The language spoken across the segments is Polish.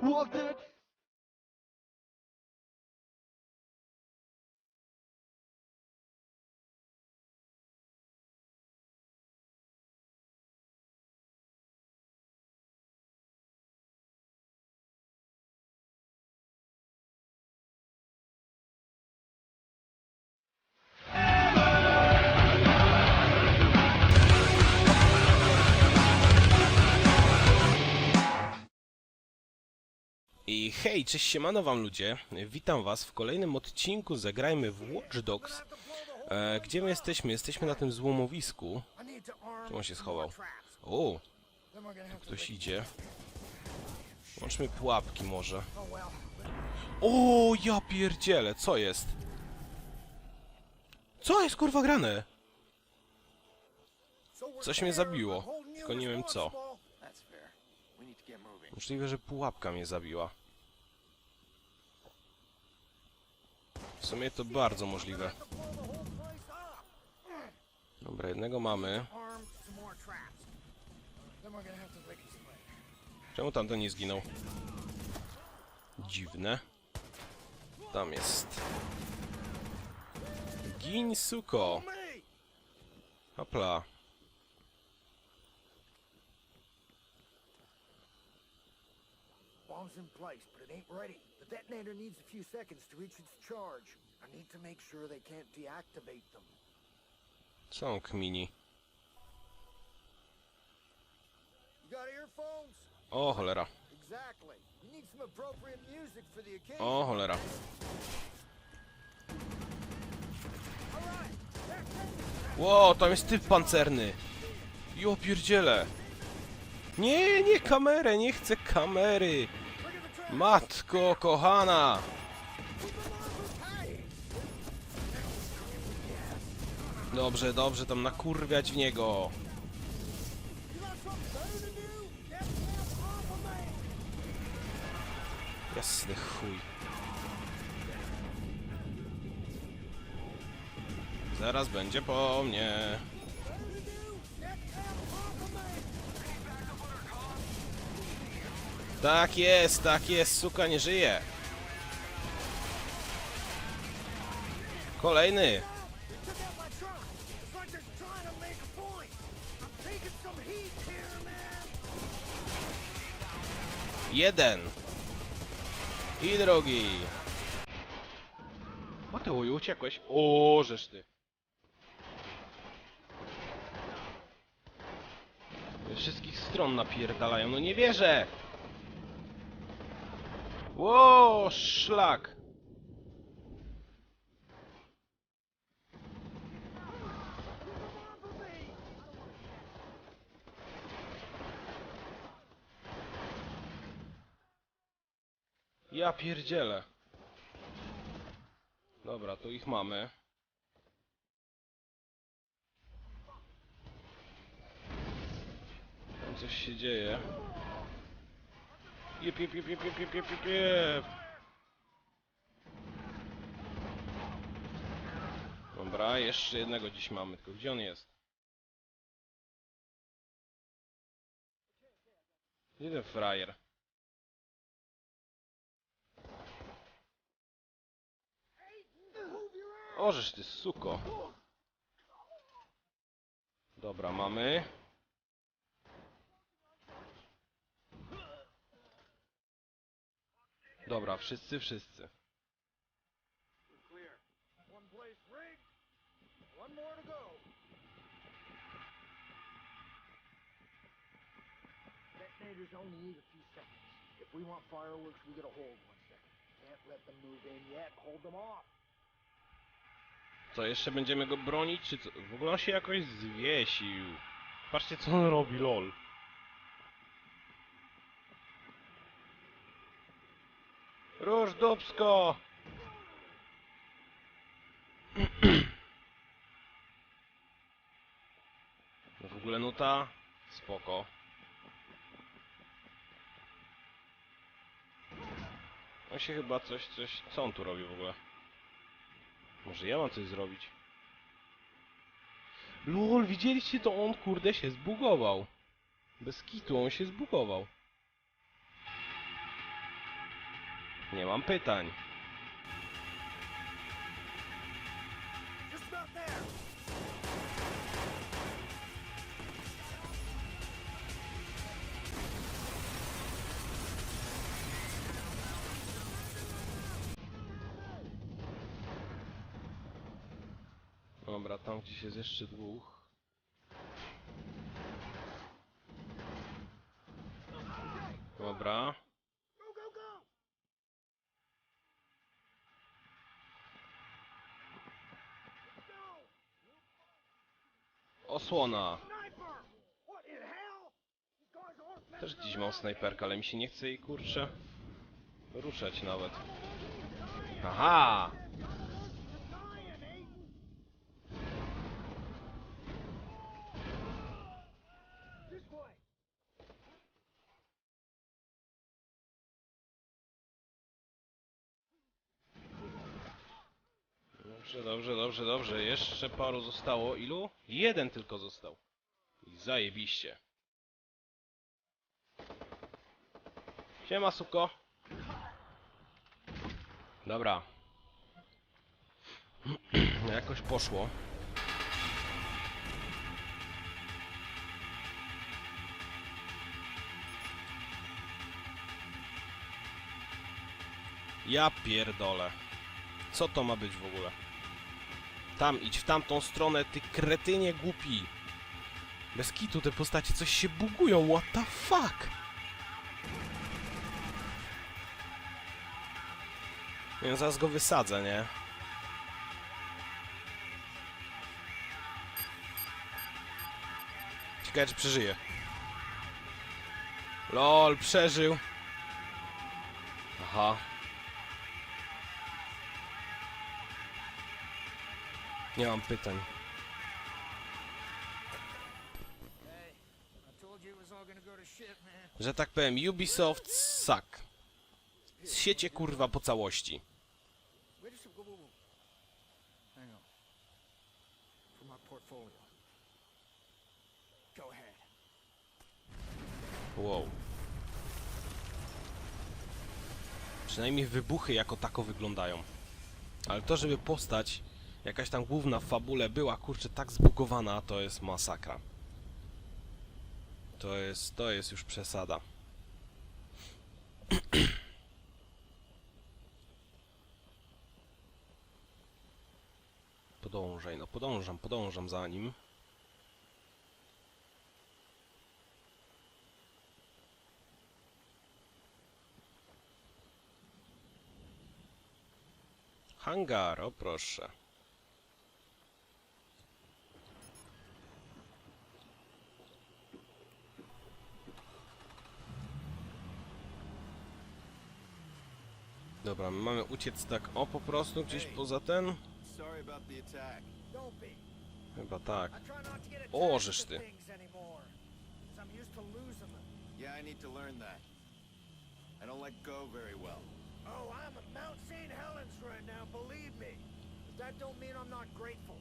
Walked I hej, cześć siemano wam ludzie, witam was w kolejnym odcinku Zagrajmy w Watch Dogs e, Gdzie my jesteśmy? Jesteśmy na tym złomowisku Czemu on się schował? O, ktoś idzie Łączmy pułapki może O, ja pierdzielę, co jest? Co jest kurwa grane? Coś mnie zabiło, tylko nie wiem co Możliwe, że pułapka mnie zabiła. W sumie to bardzo możliwe. Dobra, jednego mamy. Czemu tamten nie zginął? Dziwne. Tam jest. Gin suko. Hopla. Bomb's in place, but it ain't ready. Detonator needs a few seconds to reach its charge. I need to make sure they can't deactivate them. Co on kmini? You got earphones? O cholera. Exactly. You need some appropriate music for the occasion. O cholera. Ło, tam jest typ pancerny. Jo pierdziele. Nie, nie kamerę, nie chcę kamery. Matko kochana. Dobrze, dobrze, tam nakurwiać w niego. Jasny chuj. Zaraz będzie po mnie. Tak jest, tak jest, suka nie żyje. Kolejny. Jeden. I drugi. Mateuju, uciekłeś? O, żeż ty. Wszystkich stron napierdalają, no nie wierzę! Ło, szlak! Ja pierdzielę. Dobra, to ich mamy. Tam coś się dzieje. Jep, jep, jep, jep, jep, jep, jep, jep. Dobra, jeszcze jednego dziś mamy, tylko gdzie on jest? Gdzie ten frajer? Ożeż ty, suko! Dobra, mamy. Dobra, wszyscy, wszyscy. Clear. One place rigged. One more to go. Detonators only need a few seconds. If we want fireworks, we gotta hold one second. Can't let them move in yet. Hold them off. Co, jeszcze będziemy go bronić, czy co? W ogóle on się jakoś zwiesił. Patrzcie, co on robi, lol. Róż! No w ogóle nuta? Spoko. On się chyba coś, coś... Co on tu robi w ogóle? Może ja mam coś zrobić? LOL, widzieliście to? On kurde się zbugował. Bez kitu, on się zbugował. Nie mam pytań. Dobra, tam gdzieś jest jeszcze dwóch. Dobra. Go, go, go! Go! Osłona. Też gdzieś mam snajperkę, ale mi się nie chce jej kurczę ruszać nawet. Aha! Dobrze, dobrze, dobrze, dobrze. Jeszcze paru zostało. Ilu? Jeden tylko został. I zajebiście. Siema, suko. Dobra. Jakoś poszło. Ja pierdolę. Co to ma być w ogóle? Tam, idź w tamtą stronę, ty kretynie głupi. Bez kitu te postacie coś się bugują, what the fuck? Nie wiem, zaraz go wysadzę, nie? Ciekawe, czy przeżyje. LOL, przeżył. Aha. To shit, man. Że tak powiem, Ubisoft suck. Siecie kurwa po całości. Wow. Przynajmniej wybuchy jako tako wyglądają. Ale to, żeby postać, jakaś tam główna w fabule była, kurczę, tak zbugowana, to jest masakra. To jest, to jest już przesada. Podążaj, no podążam, podążam za nim. Hangar, o proszę. Dobra, my mamy uciec tak o po prostu gdzieś poza ten? Sorry about the attack. Don't be. Chyba tak. O, żeż ty. Yeah, I need to learn that. I don't let go very well. Oh, I'm at Mount St. Helens right now, believe me. But that don't mean I'm not grateful.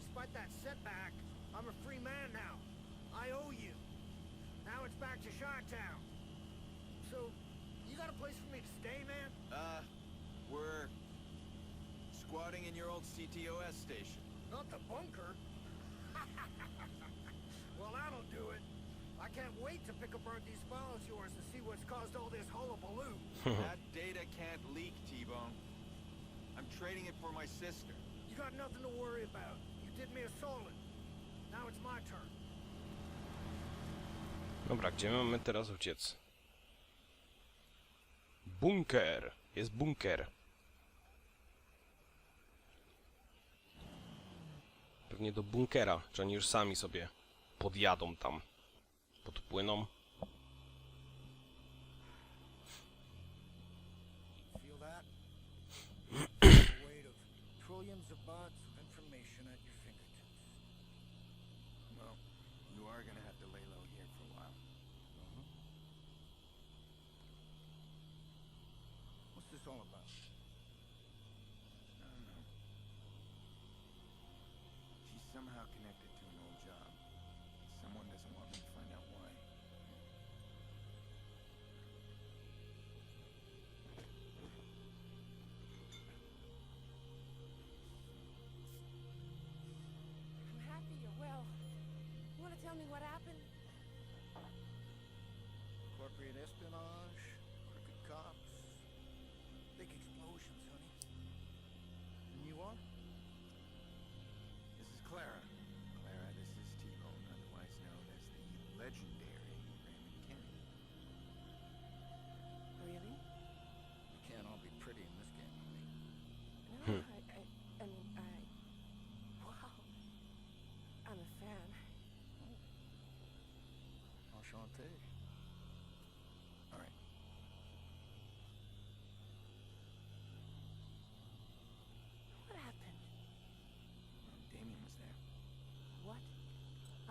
Despite that setback, I'm a free man now. I owe you. Now it's back to Chi-Town. So, you got a place for me to stay, man? Uh, we're squatting in your old CTOS station. Not the bunker. well, that'll do it. I can't wait to pick apart these files of yours and see what's caused all this hullabaloo. that data can't leak, T-Bone. I'm trading it for my sister. You got nothing to worry about. You did me a solid. Now it's my turn. Dobra, gdzie mamy teraz uciec? Bunker! Jest bunker. Pewnie do bunkera, czy oni już sami sobie podjadą tam. Podpłyną. it's all about. I don't know. She's somehow connected to an old job. Someone doesn't want me to find out why. I'm happy you're well. You want to tell me what happened? Corporate espionage, explosions, honey. And you are? This is. Clara,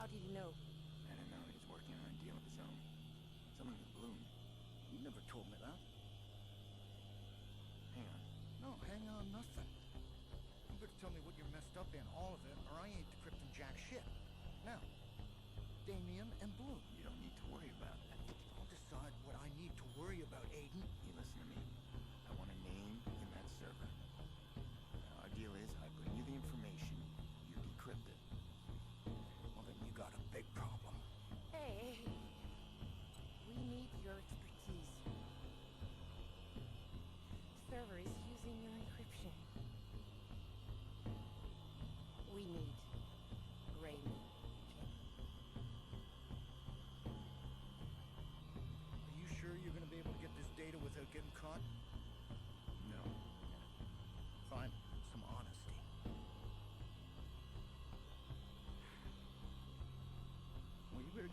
How did you know? I don't know. He was working on a deal of his own. Something with Bloom. You never told me that. Hang on. No, hang on nothing. You better tell me what you're messed up in, all of it, or I ain't decrypting jack shit. Now, Damien and Bloom.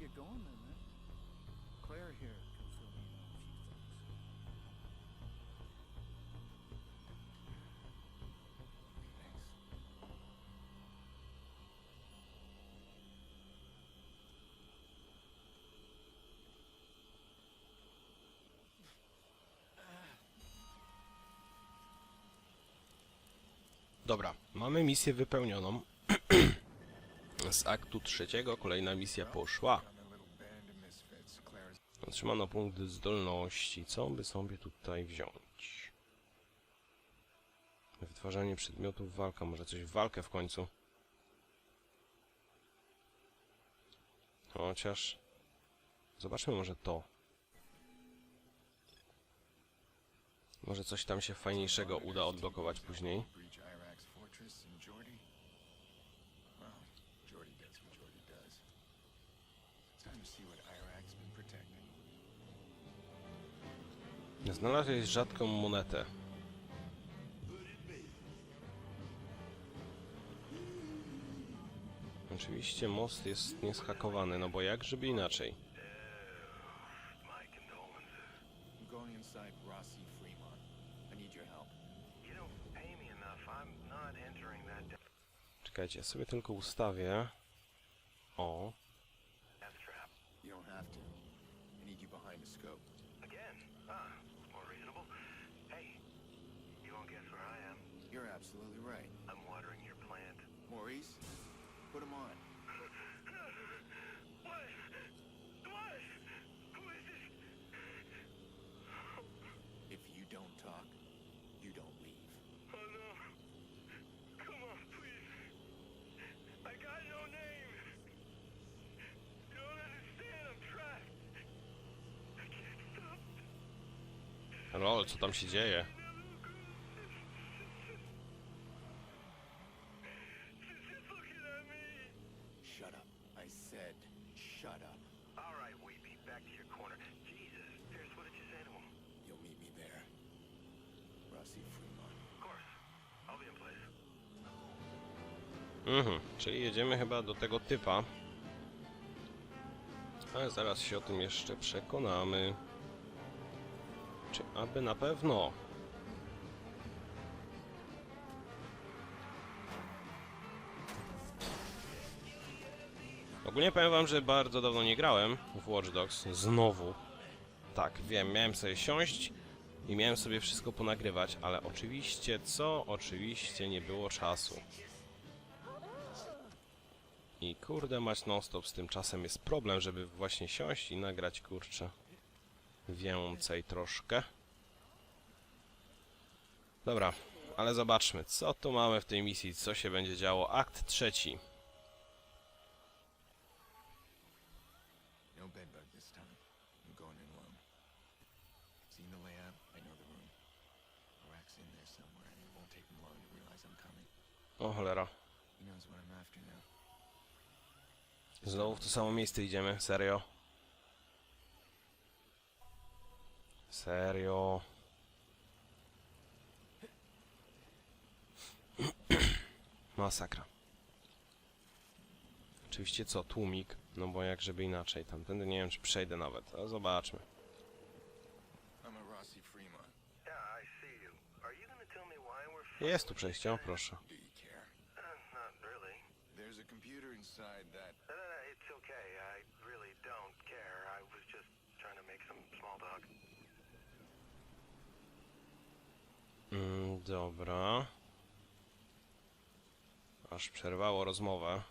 Get going. Claire here can fill me in on a few things. Thanks. Dobra, mamy misję wypełnioną. Z aktu trzeciego kolejna misja poszła. Otrzymano punkt zdolności. Co by sobie tutaj wziąć? Wytwarzanie przedmiotów, walka. Może coś w walkę w końcu? Chociaż... Zobaczmy może to. Może coś tam się fajniejszego uda odblokować później. Znalazłeś rzadką monetę. Oczywiście most jest nieskakowany, no bo jak żeby inaczej. Czekajcie, ja sobie tylko ustawię. O, death trap. You don't have to. I need you behind the scope. Again? Ah, more reasonable. Hey, you won't guess where I am. You're absolutely right. I'm watering your plant. Maurice, put him on. What? What? Who is this? If you don't talk, you don't leave. Oh no. Come on, please. I got no name. You don't understand. I'm trapped. I can't lol, co tam się dzieje? Shut up. I said, shut up. All right, Weepy, back to your corner. Jesus, Pierce, what did you say to him? You'll meet me there. Rossi Fremont. Of course. I'll be in place. Mhm, czyli jedziemy chyba do tego typa. Ale zaraz się o tym jeszcze przekonamy. Czy aby na pewno? Ogólnie powiem wam, że bardzo dawno nie grałem w Watch Dogs. Znowu. Tak, wiem, miałem sobie siąść i miałem sobie wszystko ponagrywać, ale oczywiście, co? Oczywiście nie było czasu. I kurde mać non stop z tym czasem jest problem, żeby właśnie siąść i nagrać kurczę więcej troszkę. Dobra, ale zobaczmy, co tu mamy w tej misji, co się będzie działo. Akt trzeci. coming. O cholera. Znowu w to samo miejsce idziemy, serio. Serio. Masakra. Oczywiście co, tłumik? No bo jak żeby inaczej, tamtędy nie wiem czy przejdę nawet, ale zobaczmy. Jest tu przejście, o proszę. Uh. There's a computer inside that. No, no, no, it's okay. I really don't care. I was just trying to make some small talk. Dobra. Aż przerwało rozmowę.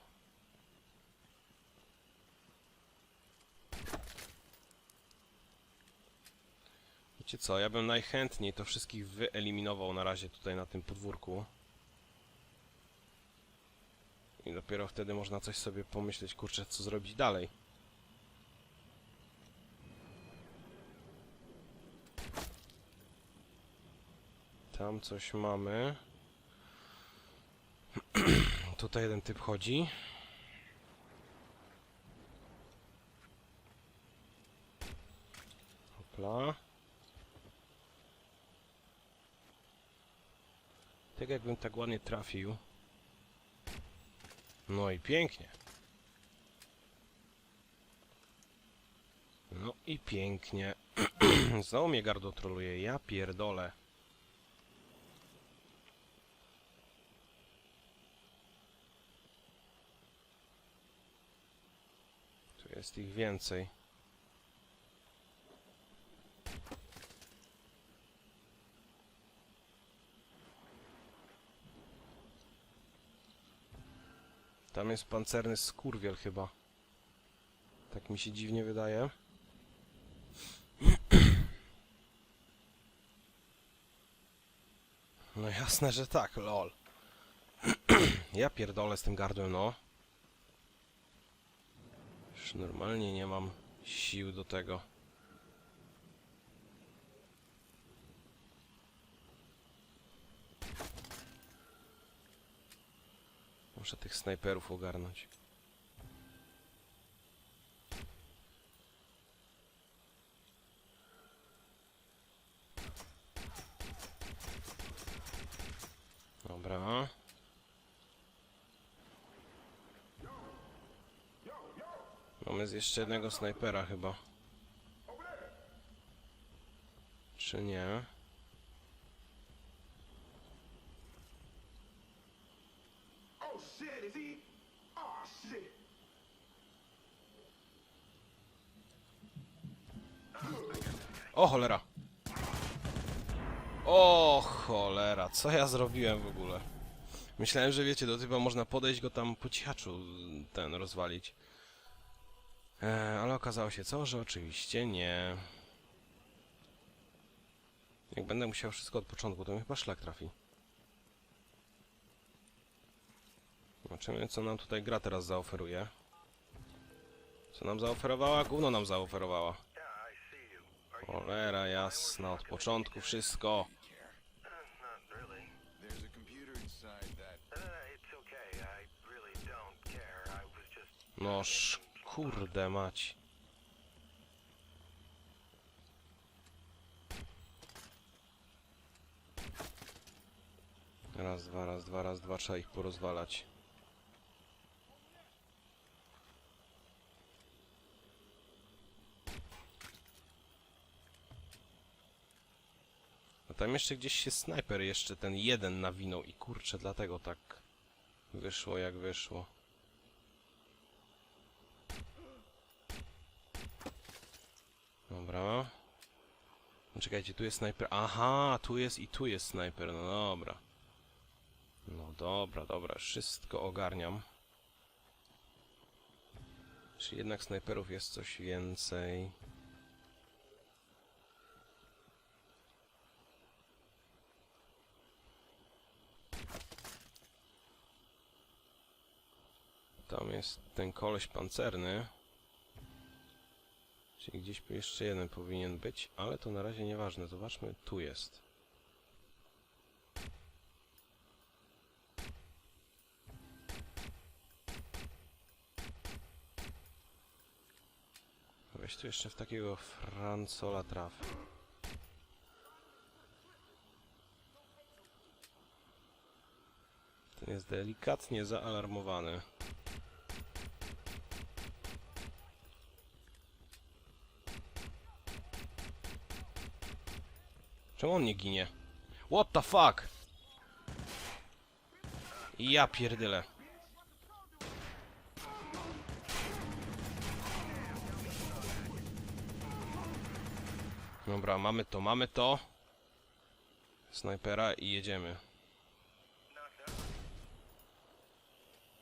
Wiecie co, ja bym najchętniej to wszystkich wyeliminował na razie tutaj na tym podwórku. I dopiero wtedy można coś sobie pomyśleć, kurczę, co zrobić dalej. Tam coś mamy. Tutaj jeden typ chodzi. Hopla. Tak jakbym tak ładnie trafił. No i pięknie. No i pięknie. Znowu mnie gardło troluje, ja pierdolę. Tu jest ich więcej. Tam jest pancerny skurwiel chyba. Tak mi się dziwnie wydaje. No jasne, że tak, lol. ja pierdolę z tym gardłem, no. Już normalnie nie mam sił do tego. Muszę tych snajperów ogarnąć. Dobra. Mamy jeszcze jednego snajpera chyba. Czy nie? Oh? Oh. O cholera! O cholera, co ja zrobiłem w ogóle? Myślałem, że wiecie, do typa można podejść go tam po cichaczu ten rozwalić. E, ale okazało się co, że oczywiście nie. Jak będę musiał wszystko od początku, to mi chyba szlak trafi. Zobaczymy, co nam tutaj gra teraz zaoferuje. Co nam zaoferowała? Gówno nam zaoferowała. Cholera jasna, od początku wszystko. Noż, kurde mać. Raz, dwa, raz, dwa, raz, dwa, trzeba ich porozwalać. A tam jeszcze gdzieś się snajper jeszcze ten jeden nawinął i kurczę, dlatego tak wyszło jak wyszło. Dobra. Czekajcie, tu jest snajper. Aha, tu jest i tu jest snajper. No dobra. No dobra, dobra, wszystko ogarniam. Czy jednak snajperów jest coś więcej? Tam jest ten koleś pancerny. Czyli gdzieś jeszcze jeden powinien być, ale to na razie nieważne. Zobaczmy, tu jest. Weź tu jeszcze w takiego Francola traf. Ten jest delikatnie zaalarmowany. Czemu on nie ginie? What the fuck? Ja pierdyle. Dobra, mamy to, mamy to. Snajpera i jedziemy.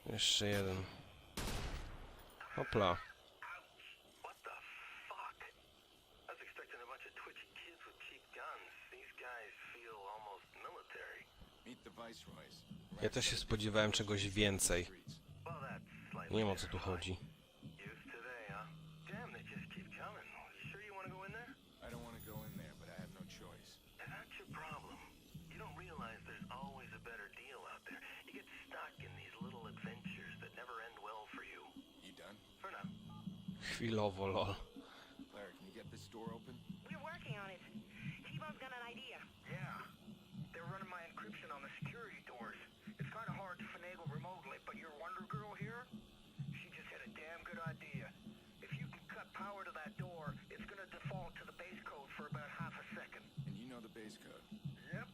Jeszcze jeden. Hopla. Little adventures that never end well for you. You done? For now. Chwilowo, lol. Claire, can you get this door open? We're working on it. T-Bone's got an idea. Yeah. They're running my encryption on the security doors. It's kind of hard to finagle remotely, but your Wonder Girl here, she just had a damn good idea. If you can cut power to that door, it's gonna default to the base code for about half a second. And you know the base code. Yep.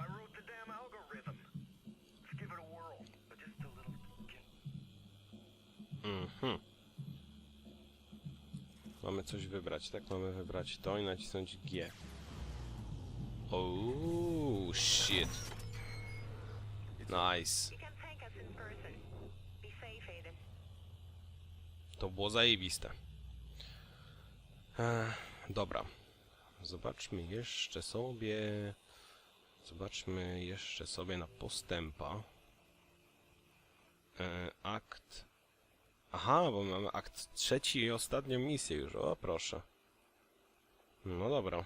I wrote the damn algorithm. Let's give it a whirl. But just a little... Mhm. Mamy coś wybrać, tak? Mamy wybrać to i nacisnąć G. Oh shit. Nice. To było zajebiste. Ech, dobra. Zobaczmy jeszcze sobie... Zobaczmy jeszcze sobie na postępa. E, akt... Aha, bo mamy akt trzeci i ostatnią misję już. O, proszę. No dobra.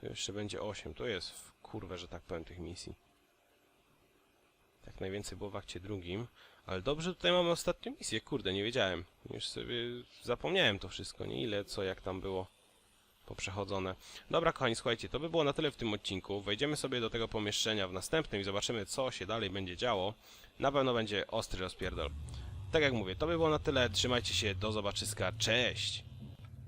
Tu jeszcze będzie 8. To jest w kurwę, że tak powiem, tych misji. Tak najwięcej było w akcie drugim. Ale dobrze, tutaj mamy ostatnią misję. Kurde, nie wiedziałem. Już sobie zapomniałem to wszystko, nie? Ile, co, jak tam było poprzechodzone. Dobra, kochani, słuchajcie, to by było na tyle w tym odcinku. Wejdziemy sobie do tego pomieszczenia w następnym i zobaczymy, co się dalej będzie działo. Na pewno będzie ostry rozpierdol. Tak jak mówię, to by było na tyle. Trzymajcie się, do zobaczyska. Cześć!